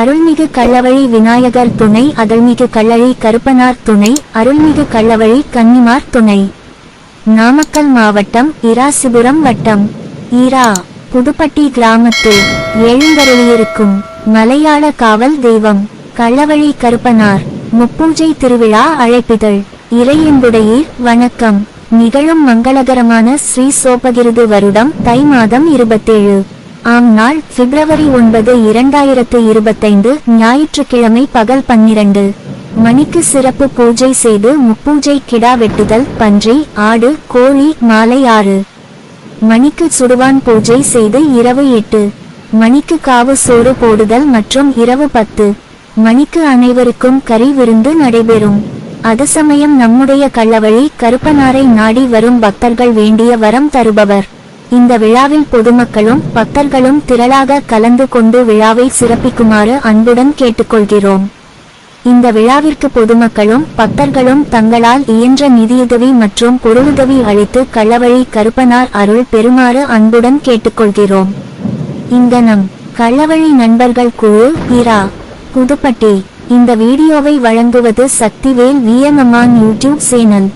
அருள்மிகு கள்ளவழி விநாயகர் துணை அகழ்மிகு கள்ளழி கருப்பனார் துணை அருள்மிகு கள்ளவழி கன்னிமார் துணை. நாமக்கல் மாவட்டம் இராசிபுரம் வட்டம். ஈரா புதுப்பட்டி கிராமத்தில் எழுந்தருளியிருக்கும் மலையாள காவல் தெய்வம் கள்ளவழி கருப்பனார் முப்பூஜை திருவிழா அழைப்பிதழ். இறையன்புடையீர் வணக்கம். நிகழும் மங்களகரமான ஸ்ரீ சோபகிருது வருடம் தை மாதம் இருபத்தேழு. ஆம் நாள் பிப்ரவரி ஒன்பது இரண்டாயிரத்து இருபத்தைந்து ஞாயிற்றுக்கிழமை பகல் பன்னிரண்டு. மணிக்கு சிறப்பு பூஜை செய்து முப்பூஜை கிடா வெட்டுதல் பன்றி ஆடு கோழி மாலை ஆறு. மணிக்கு சுடுவான் பூஜை செய்து இரவு எட்டு. மணிக்கு காவு சோறு போடுதல் மற்றும் இரவு பத்து. மணிக்கு அனைவருக்கும் கறி விருந்து நடைபெறும். அது சமயம் நம்முடைய கள்ளவழி கருப்பனாரை நாடி வரும் பக்தர்கள் வேண்டிய வரம் தருபவர். இந்த விழாவில் பொதுமக்களும் பக்தர்களும் திரளாக கலந்து கொண்டு விழாவை சிறப்பிக்குமாறு அன்புடன் கேட்டுக்கொள்கிறோம். இந்த விழாவிற்கு பொதுமக்களும் பக்தர்களும் தங்களால் இயன்ற நிதியுதவி மற்றும் பொருளுதவி அளித்து கள்ளவழி கருப்பனார் அருள் பெறுமாறு அன்புடன் கேட்டுக்கொள்கிறோம். இந்த நம் கள்ளவழி நண்பர்கள் குழு பிரா புதுப்பட்டி. இந்த வீடியோவை வழங்குவது சக்திவேல் விஎம்எம்ஆன் யூடியூப் சேனல்.